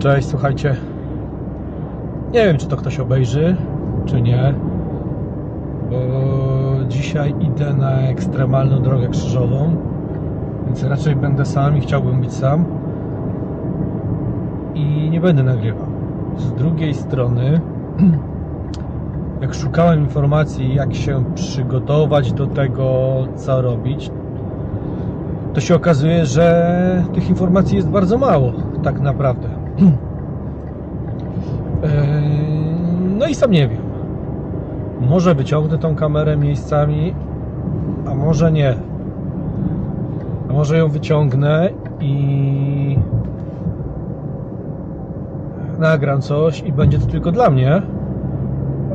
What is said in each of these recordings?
Cześć, słuchajcie. Nie wiem, czy to ktoś obejrzy, czy nie. Bo dzisiaj idę na ekstremalną drogę krzyżową. Więc raczej będę sam i chciałbym być sam. I nie będę nagrywał. Z drugiej strony, jak szukałem informacji, jak się przygotować do tego, co robić, to się okazuje, że tych informacji jest bardzo mało, tak naprawdę. Eee, No i sam nie wiem. Może wyciągnę tą kamerę miejscami, a może nie. A może ją wyciągnę i nagram coś i będzie to tylko dla mnie.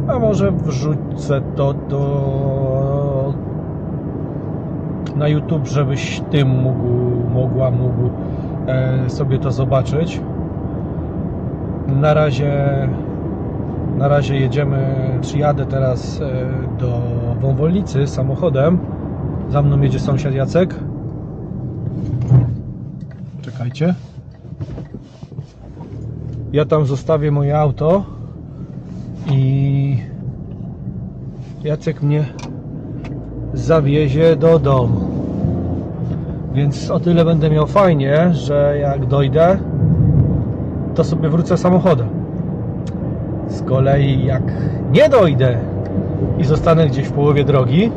A może wrzucę to do na YouTube, żebyś ty mógł, mogła, mógł e, sobie to zobaczyć. Na razie na razie jedziemy, czy jadę teraz e, do Wąwolnicy samochodem. Za mną jedzie sąsiad Jacek. Czekajcie. Ja tam zostawię moje auto i Jacek mnie zawiezie do domu. Więc o tyle będę miał fajnie, że jak dojdę, to sobie wrócę samochodem. Z kolei jak nie dojdę i zostanę gdzieś w połowie drogi,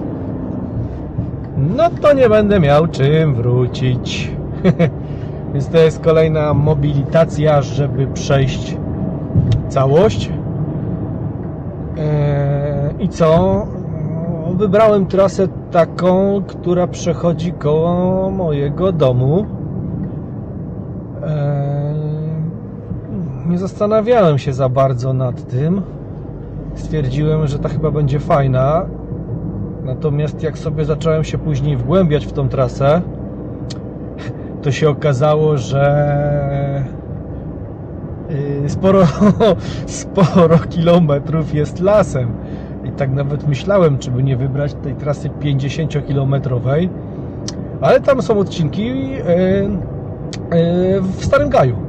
no to nie będę miał czym wrócić. Więc to jest kolejna mobilitacja, żeby przejść całość. Eee, I co? No, Wybrałem trasę taką, która przechodzi koło mojego domu. Eee, Nie zastanawiałem się za bardzo nad tym. Stwierdziłem, że ta chyba będzie fajna. Natomiast jak sobie zacząłem się później wgłębiać w tą trasę, to się okazało, że yy, sporo, sporo kilometrów jest lasem. I tak nawet myślałem, czy by nie wybrać tej trasy 50-kilometrowej, ale tam są odcinki yy, yy, w Starym Gaju.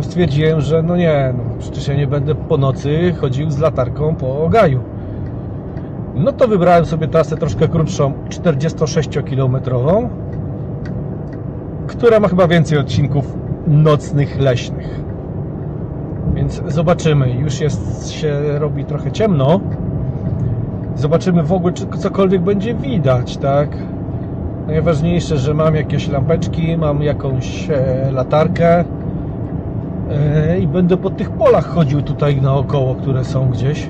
No stwierdziłem, że no nie, no przecież ja nie będę po nocy chodził z latarką po Gaju. No to wybrałem sobie trasę troszkę krótszą, 46-kilometrową, która ma chyba więcej odcinków nocnych, leśnych. Więc zobaczymy. Już jest, się robi trochę ciemno. Zobaczymy w ogóle, czy cokolwiek będzie widać, tak? Najważniejsze, że mam jakieś lampeczki, mam jakąś e, latarkę i będę po tych polach chodził tutaj naokoło, które są gdzieś.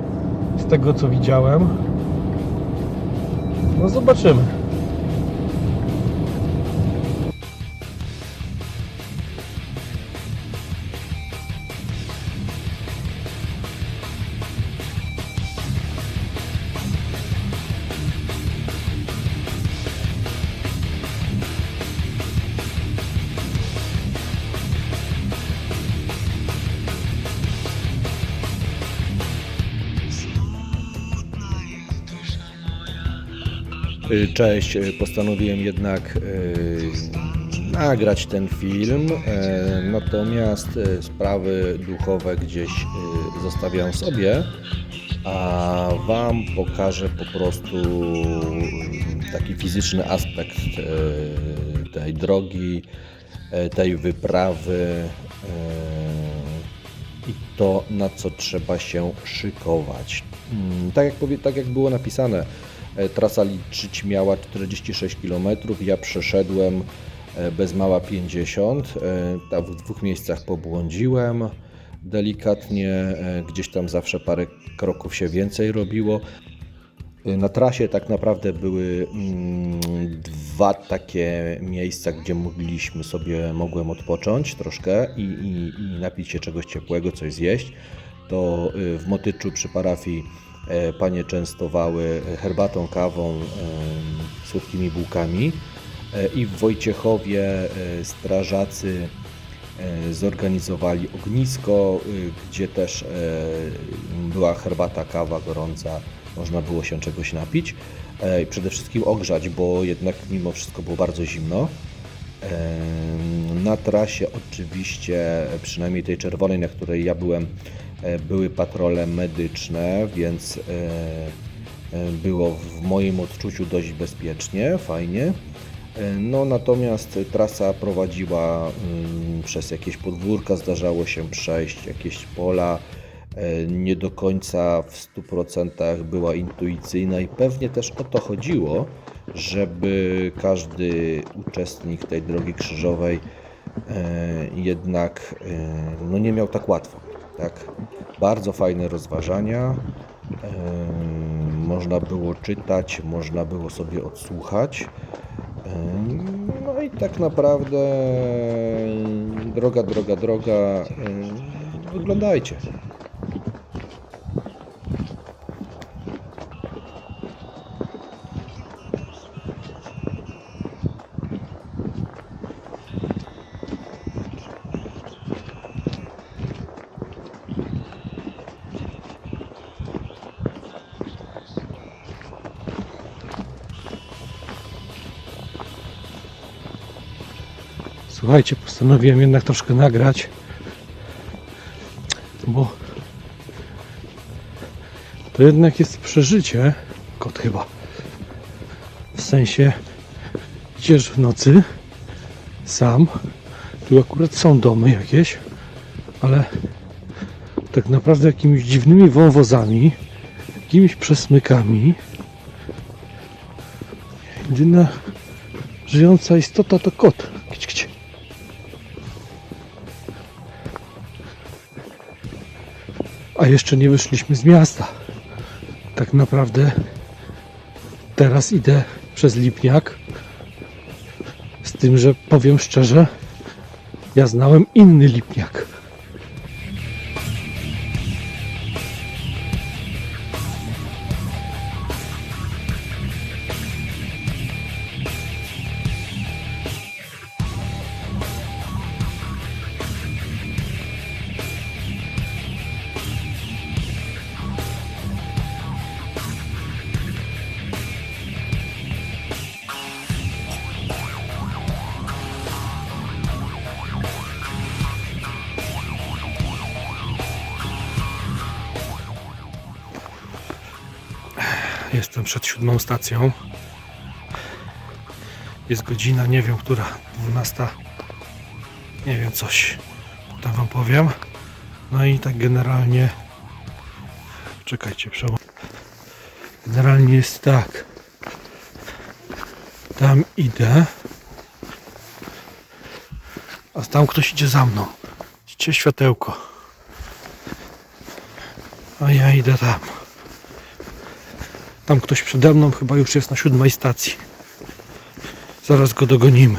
Z tego co widziałem. No zobaczymy. Cześć, y, postanowiłem jednak y, nagrać ten film, natomiast y, sprawy duchowe gdzieś y, zostawiam sobie, a Wam pokażę po prostu taki fizyczny aspekt y, tej drogi, tej wyprawy i to, na co trzeba się szykować. Mm, Tak jak, tak jak było napisane, trasa liczyć miała 46 km, ja przeszedłem e, bez mała 50, e, w dwóch miejscach pobłądziłem delikatnie, e, gdzieś tam zawsze parę kroków się więcej robiło. Na trasie tak naprawdę były mm, dwa takie miejsca, gdzie mogliśmy sobie, mogłem odpocząć troszkę i, i, i napić się czegoś ciepłego, coś zjeść. To w Motyczu przy parafii e, panie częstowały herbatą, kawą, em, słodkimi bułkami E, i w Wojciechowie e, strażacy e, zorganizowali ognisko, gdzie też e, była herbata, kawa gorąca, można było się czegoś napić e, przede wszystkim ogrzać, bo jednak mimo wszystko było bardzo zimno. Na trasie oczywiście, przynajmniej tej czerwonej, na której ja byłem, e, były patrole medyczne, więc e, e, było w moim odczuciu dość bezpiecznie, fajnie. E, No natomiast trasa prowadziła mm, przez jakieś podwórka, zdarzało się przejść jakieś pola, e, nie do końca w 100% była intuicyjna i pewnie też o to chodziło, żeby każdy uczestnik tej drogi krzyżowej e, jednak e, no nie miał tak łatwo. Tak? Bardzo fajne rozważania. Można było czytać, można było sobie odsłuchać. No i tak naprawdę droga, droga, droga. Oglądajcie. Słuchajcie, postanowiłem jednak troszkę nagrać, bo to jednak jest przeżycie, kot chyba. W sensie idziesz w nocy sam, tu akurat są domy jakieś, ale tak naprawdę jakimiś dziwnymi wąwozami, jakimiś przesmykami. Jedyna żyjąca istota to kot. Kić. A jeszcze nie wyszliśmy z miasta. Tak naprawdę teraz idę przez Lipniak. Z tym, że powiem szczerze, ja znałem inny Lipniak. Jestem przed siódmą stacją. Jest godzina, nie wiem, która, 12. Nie wiem, coś. Potem wam powiem. No i tak generalnie. Czekajcie, przełom. Generalnie jest tak. Tam idę. A tam ktoś idzie za mną. Widzicie światełko. A ja idę tam. Tam ktoś przede mną chyba już jest na siódmej stacji. Zaraz go dogonimy.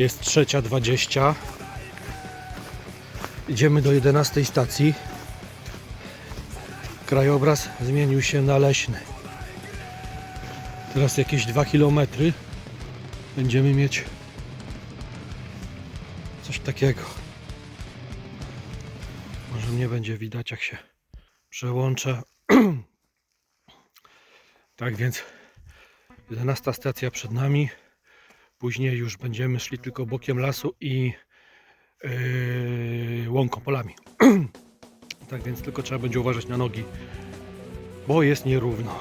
Jest trzecia dwadzieścia. Idziemy do 11 stacji. Krajobraz zmienił się na leśny. Teraz jakieś 2 km będziemy mieć coś takiego. Może mnie będzie widać jak się przełączę. tak więc 11 stacja przed nami. Później już będziemy szli tylko bokiem lasu i yy, łąką polami. tak więc tylko trzeba będzie uważać na nogi, bo jest nierówno.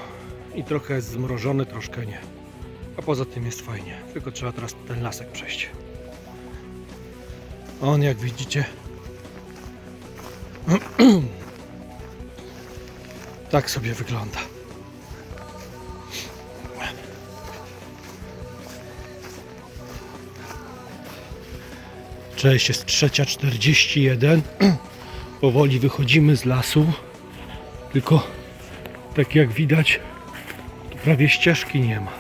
I trochę jest zmrożony, troszkę nie. A poza tym jest fajnie. Tylko trzeba teraz ten lasek przejść. On jak widzicie tak sobie wygląda. Cześć, jest trzecia 41. Powoli wychodzimy z lasu. Tylko tak jak widać, tu prawie ścieżki nie ma.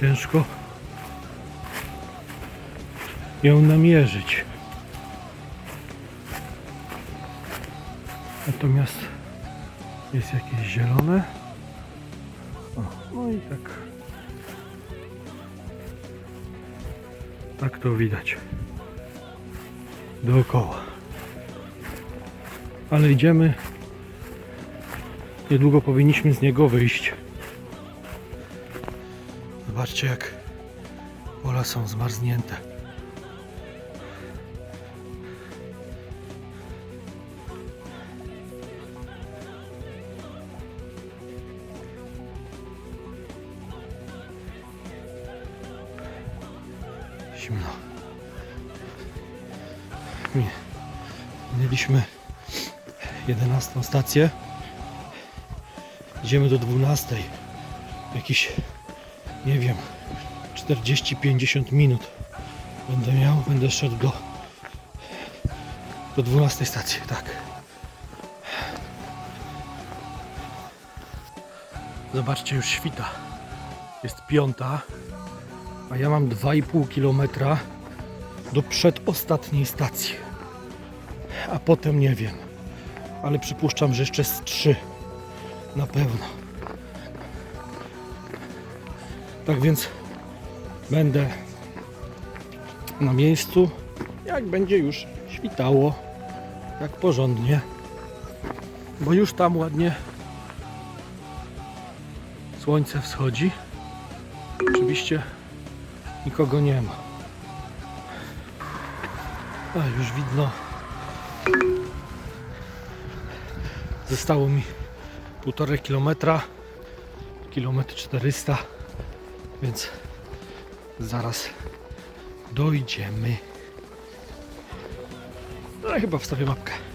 Ciężko ją namierzyć. Natomiast jest jakieś zielone. O, no i tak. Tak to widać. Dookoła. Ale idziemy. Niedługo powinniśmy z niego wyjść. Zobaczcie jak pola są zmarznięte. Minęliśmy 11 stację. Idziemy do 12. Jakiś, nie wiem, 40-50 minut będę miał. Będę szedł do, do 12 stacji, tak. Zobaczcie, już świta. Jest piąta, a ja mam 2,5 km do przedostatniej stacji. A potem nie wiem, ale przypuszczam, że jeszcze z 3 na pewno. Tak więc będę na miejscu, jak będzie już świtało, jak porządnie, bo już tam ładnie słońce wschodzi. Oczywiście nikogo nie ma. A już widno. Zostało mi półtorej kilometra, kilometr 400, więc zaraz dojdziemy. No chyba wstawię mapkę.